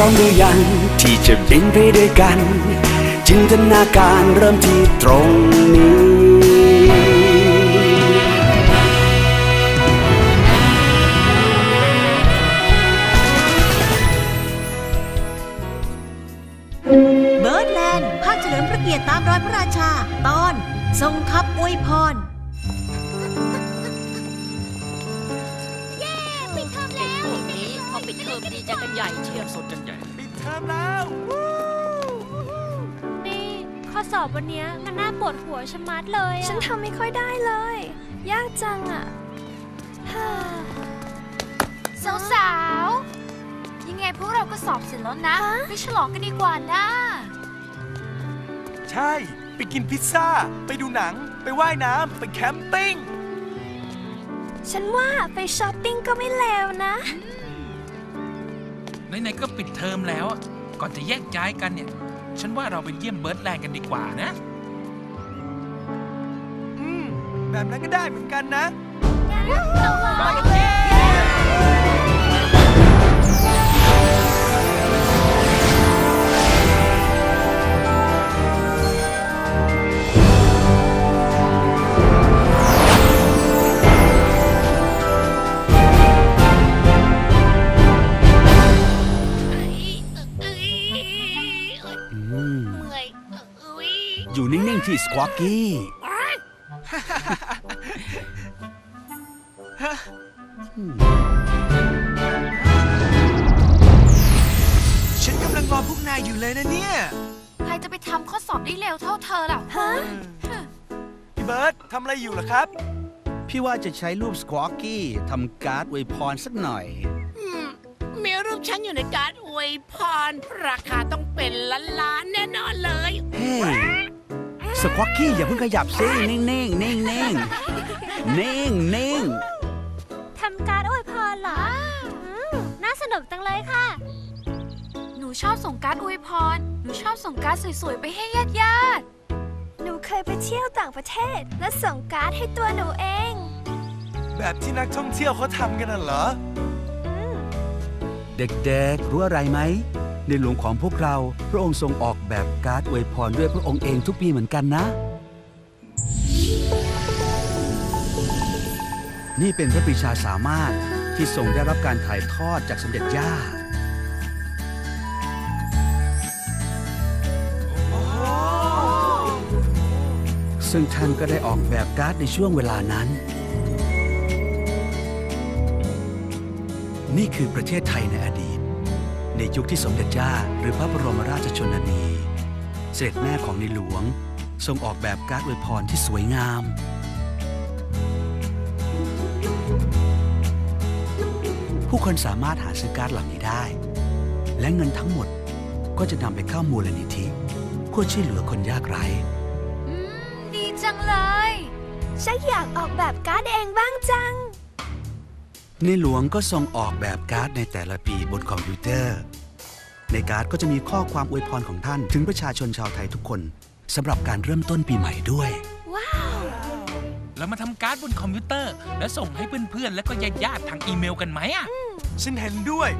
ร้อมหรือยัง ที่จะบินไปด้วยกัน จินตนาการเริ่มที่ตรงนี้ เบิร์ดแลนด์ภาคเฉลิมพระเกียรติตามรอยพระราชา ตอนทรงทัพอวยพร กันใหญ่เชียวสดกันใหญ่ ปิดเทอมแล้วนี่ข้อสอบวันเนี้ยมันน่าปวดหัวชะมัดเลยอะฉันทำไม่ค่อยได้เลย ยากจังอะฮ่าสาวๆยังไงพวกเราก็สอบเสร็จแล้วนะไปฉลองกันดีกว่านะใช่ ไปกินพิซซ่า ไปดูหนัง ไปว่ายน้ำ ไปแคมปิ้ง ฉันว่าไปช้อปปิ้งก็ไม่เลวนะ ไหนๆก็ปิดเทอมแล้วอะก่อนจะแยกย้ายกันเนี่ย ฉันว่าเราไปเยี่ยมเบิร์ดแลนด์กันดีกว่านะ อืม แบบนั้นก็ได้เหมือนกันนะอื ที่สควอกกี้ ฉันกำลังรอพวกนายอยู่เลยนะเนี่ย ใครจะไปทำข้อสอบได้เร็วเท่าเธอล่ะฮะพี่เบิร์ตทำอะไรอยู่ล่ะครับ พี่ว่าจะใช้รูปสควอกกี้ทำการ์ดอวยพรสักหน่อย มีรูปฉันอยู่ในการ์ดอวยพร ราคาต้องเป็นล้านล้านๆแน่นอนเลย เฮ้ย สควอกกี้อย่าเพิ่งขยับซินิ่งๆนิ่งๆนิ่งๆนิ่งๆนิ่งทำการอวยพรเหรออืมน่าสนุกจังเลยค่ะ หนูชอบส่งการ์ดอวยพร หนูชอบส่งการ์ดสวยๆ ไปให้ญาติญาติหนูเคยไปเที่ยวต่างประเทศ และส่งการ์ดให้ตัวหนูเอง แบบที่นักท่องเที่ยวเขาทำกันน่ะเหรอๆเด็กๆรู้อะไรไหม ในหลวงของพวกเราพระองค์ทรงออก แบบการ์ดอวยพรด้วยพระองค์เองทุกปีเหมือนกันนะ นี่เป็นพระปรีชาสามารถที่ทรงได้รับการถ่ายทอดจากสมเด็จย่าซึ่งท่านก็ได้ออกแบบการ์ดในช่วงเวลานั้น นี่คือประเทศ ในยุคที่สมเด็จย่าหรือพระบรมราชชนนี เสด็จแม่ของในหลวงทรงออกแบบการ์ดอวยพรที่สวยงาม ผู้คนสามารถหาซื้อการ์ดเหล่านี้ได้ และเงินทั้งหมดก็จะนำไปเข้ามูลนิธิเพื่อช่วยเหลือคนยากไร้ อืม ดีจังเลย ฉันอยากออกแบบการ์ด ในหลวงก็ทรงออกแบบการ์ดในแต่ละปีบนคอมพิวเตอร์ ในการ์ดก็จะมีข้อความอวยพรของท่านถึงประชาชนชาวไทยทุกคนสำหรับการเริ่มต้นปีใหม่ด้วย ว้าว เรามาทำการ์ดบนคอมพิวเตอร์ แล้วส่งให้เพื่อนๆ และก็ญาติๆทางอีเมลกันไหมอะฉันเห็นด้วย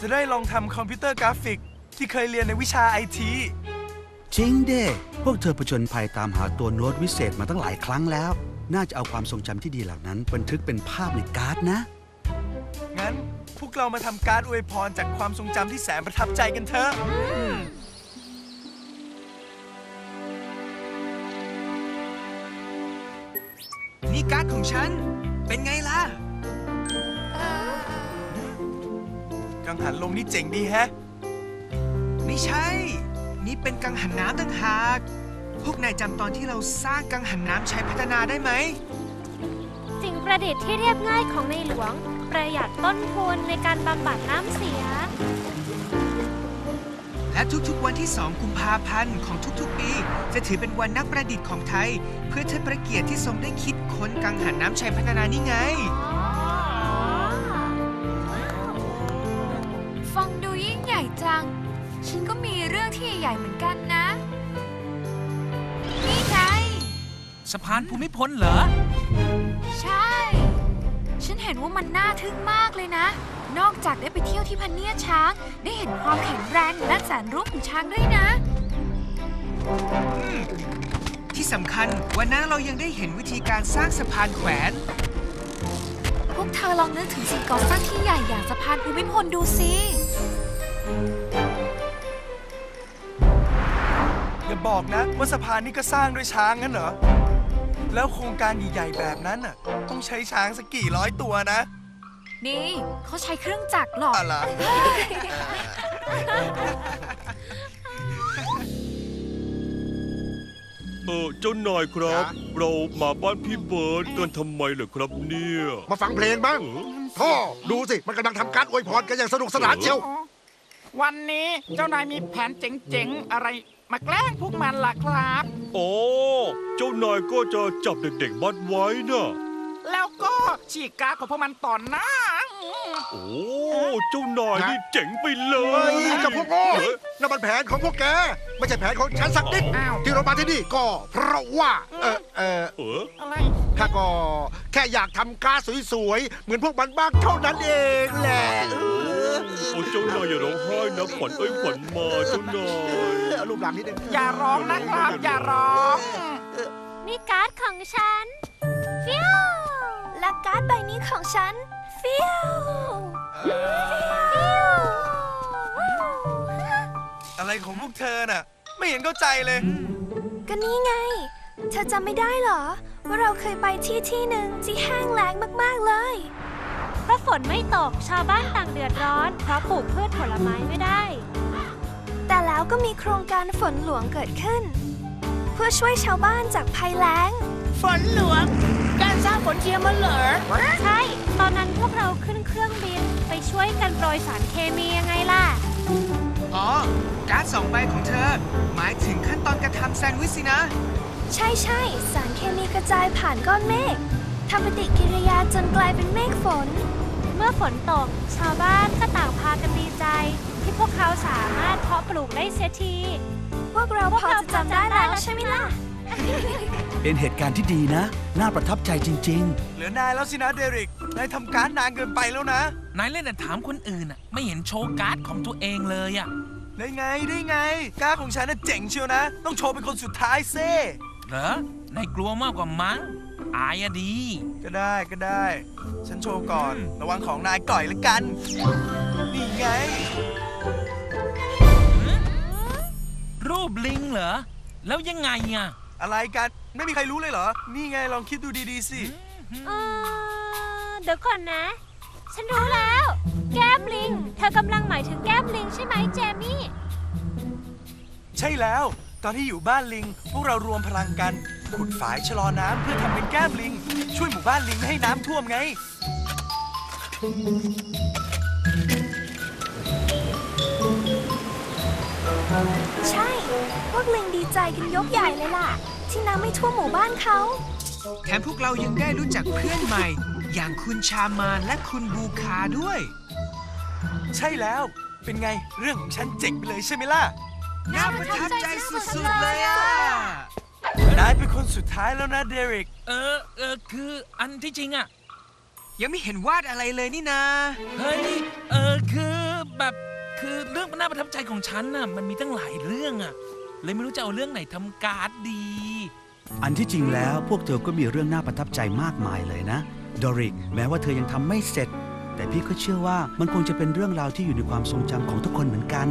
จะได้ลองทำคอมพิวเตอร์กราฟิก ที่เคยเรียนในวิชาไอที จริงเด้พวกเธอผจญภัยตามหาตัวโน้ตวิเศษมาตั้งหลายครั้งแล้ว น่าจะเอาความทรงจำที่ดีเหล่านั้น บันทึกเป็นภาพในการ์ดนะ งั้น พวกเรามาทำการ์ดอวยพรจากความทรงจำที่แสนประทับใจกันเถอะนี่การ์ดของฉัน เป็นไงล่ะ กังหันลมนี่เจ๋งดีแฮะ ไม่ใช่ นี่เป็นกังหันน้ำต่างหาก พวกนายจำตอนที่เราสร้างกังหันน้ำใช้พัฒนาได้ไหม สิ่งประดิษฐ์ที่เรียบง่ายของในหลวง ประหยัดต้นทุนในการบำบัดน้ำเสีย และทุกๆวันที่ 2 กุมภาพันธ์ของทุกๆปี จะถือเป็นวันนักประดิษฐ์ของไทย เพื่อเทิดพระเกียรติที่ทรงได้คิดค้นกังหันน้ำชัยพัฒนานี่ไง ฟังดูยิ่งใหญ่จัง ฉันก็มีเรื่องที่ใหญ่เหมือนกันนะ นี่ไง สะพานภูมิพลเหรอ ใช่ ฉันเห็นว่ามันน่าทึ่งมากเลยนะมนอกจากได้ไปเที่ยวที่พันเนียดช้าง ได้เห็นความแข็งแรงและแสนรู้ของช้างด้วยนะ ที่สำคัญวันนั้นเรายังได้เห็นวิธีการสร้างสะพานแขวน พวกเธอลองนึกถึงสิ่งก่อสร้างที่ใหญ่อย่างสะพานภูมิพลดูสิอย่าบอกนะว่าสะพานนี้ก็สร้างด้วยช้างงั้นเหรอ แล้วโครงการใหญ่ๆแบบนั้นน่ะ ต้องใช้ช้างสักกี่ร้อยตัวนะ นี่เขาใช้เครื่องจักรหรอกอะไรเออเจ้านายครับ เรามาบ้านพี่เบิร์ดกันทำไมเหรอครับเนี่ย มาฟังเพลงบ้างท่อดูสิ มันกำลังทำการอวยพรกันอย่างสนุกสนานเชียว วันนี้เจ้านายมีแผนเจ๋งๆ อะไรมาแกล้งพวกมันล่ะครับ โอ้ เจ้านายก็จะจับเด็กๆมัดไว้น่ะแล้วก็ ฉีกกาของพวกมันต่อหน้า โอ้ เจ้านายนี่เจ๋งไปเลเฮ้ยยกับพวกโง่เฮ้ยนั่นมันแผนของพวกแก ไม่ใช่แผนของฉันสักนิด อ้าว ที่เรามาที่นี่ก็เพราะว่า เออเออเอออะไรข้าก็แค่อยากทำการสวยๆ เหมือนพวกมันบ้างเท่านั้นเองแหละเออโอ้เจ้านายอย่าร้องไห้นะขวัญเอ้ยขวัญมาเจ้านาย เอารูปหลังนิดนึงอย่าร้องนะครับ อย่าร้อง นี่การ์ดของฉัน ฟิว และการ์ดใบนี้ของฉันฟิวอะไรของพวกเธอน่ะ ไม่เห็นเข้าใจเลย ก็นี่ไง เธอจำไม่ได้เหรอ ว่าเราเคยไปที่ที่หนึ่งที่แห้งแล้งมากๆเลย เพราะฝนไม่ตกชาวบ้านต่างเดือดร้อน เพราะปลูกพืชผลไม้ไม่ได้ แต่แล้วก็มีโครงการฝนหลวงเกิดขึ้น เพื่อช่วยชาวบ้านจากภัยแล้ง ฝนหลวง การสร้างฝนเทียมมาเหรอใช่ ตอนนั้นพวกเราขึ้นเครื่องบินไปช่วยกันโปรยสารเคมียังไงล่ะ อ๋อ การ์ดสองใบของเธอ หมายถึงขั้นตอนการทำแซนด์วิชสินะ ใช่ใช่ๆสารเคมีกระจายผ่านก้อนเมฆทำปฏิกิริยาจนกลายเป็นเมฆฝน เมื่อฝนตก ชาวบ้านก็ต่างพากันดีใจ ที่พวกเขาสามารถเพาะปลูกได้เสียที พวกเราพวกพอเราจะจำได้พอจำได้แล้วแล้วใช่ไหมล่ะ เป็นเหตุการณ์ที่ดีนะ น่าประทับใจจริง เหลือนายแล้วสินะเดริก นายทำการดนานเกินไปแล้วนะ นายเล่นแต่ถามคนอื่นอะ ไม่เห็นโชว์การ์ดของตัวเองเลยอะ ได้ไงได้ไง การดของฉันน่ะเจ๋งเชียวนะ ต้องโชว์เป็นคนสุดท้ายเซ่เหรอ นายกลัวมากกว่ามั้ง อายอะดี ก็ได้ก็ได้ ฉันโชว์ก่อน ระวังของนายก่อยละกัน นี่ไง รูปลิงเหรอ แล้วยังไงอะ อะไรกันไม่มีใครรู้เลยเหรอ นี่ไงลองคิดดูดีๆสิ เออเดี๋ยวก่อนนะ ฉันรู้แล้ว แก้มลิง เธอกำลังหมายถึงแก้มลิงใช่ไหมเจมี่ ใช่แล้ว ตอนที่อยู่บ้านลิง พวกเรารวมพลังกันขุดฝายชะลอน้ำเพื่อทำเป็นแก้มลิง ช่วยหมู่บ้านลิงไม่ให้น้ำท่วมไง กลิงดีใจกันยกใหญ่เลยล่ะ ที่น้ำไม่ท่วมหมู่บ้านเขา แถมพวกเรายังได้รู้จักเพื่อนใหม่ อย่างคุณชามานและคุณบูคาด้วย ใช่แล้ว เป็นไงเรื่องของฉันเจ๋งไปเลยใช่ไหมล่ะ น่าประทับใจสุดๆเลยอะ นายเป็นคนสุดท้ายแล้วนะเดริก เออ เออ คืออันที่จริงอะ ยังไม่เห็นวาดอะไรเลยนี่นาเฮ้ย เออ คือแบบ คือเรื่องน่าประทับใจของฉันน่ะ มันมีตั้งหลายเรื่องอะ เลยไม่รู้จะเอาเรื่องไหนทำการ์ดดี อันที่จริงแล้วพวกเธอก็มีเรื่องน่าประทับใจมากมายเลยนะ ดอริก แม้ว่าเธอยังทำไม่เสร็จ แต่พี่ก็เชื่อว่ามันคงจะเป็นเรื่องราวที่อยู่ในความทรงจำของทุกคนเหมือนกัน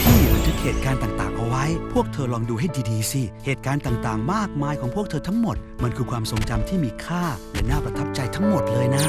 พี่บันทึกเหตุการณ์ต่างๆเอาไว้ พวกเธอลองดูให้ดีๆสิ เหตุการณ์ต่างๆ มากมายของพวกเธอทั้งหมด มันคือความทรงจำที่มีค่าและน่าประทับใจทั้งหมดเลยนะ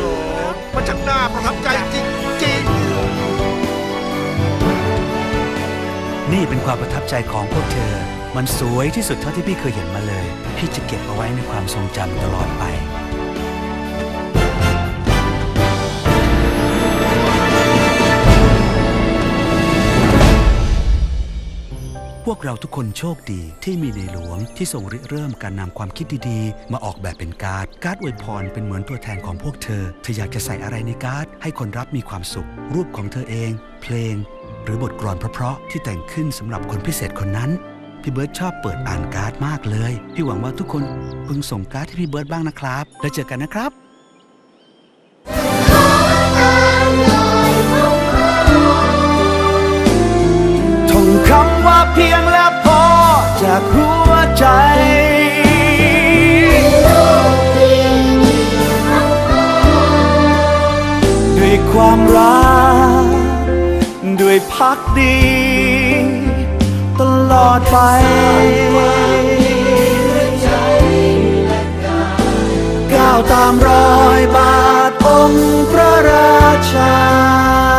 มีด้วยครับมันช่างน่าประทับใจจริงนี่เป็นความประทับใจของพวกเธอ มันสวยที่สุดเท่าที่พี่เคยเห็นมาเลย พี่จะเก็บเอาไว้ในความทรงจำตลอดไป พวกเราทุกคนโชคดีที่มีในหลวงที่ทรงริเริ่มการนำความคิดดีๆ มาออกแบบเป็นการ์ด การ์ดอวยพรเป็นเหมือนตัวแทนของพวกเธอ เธออยากจะใส่อะไรในการ์ด ให้คนรับมีความสุข รูปของเธอเอง เพลง หรือบทกลอนเพราะๆที่แต่งขึ้นสำหรับคนพิเศษคนนั้น พี่เบิร์ดชอบเปิดอ่านการ์ดมากเลย พี่หวังว่าทุกคนพึงส่งการ์ดให้พี่เบิร์ดบ้างนะครับ แล้วเจอกันนะครับ จากหัวใจด้วยความรัก ด้วยพักดี ตลอดไปก้าวตามรอยบาทองค์พระราชา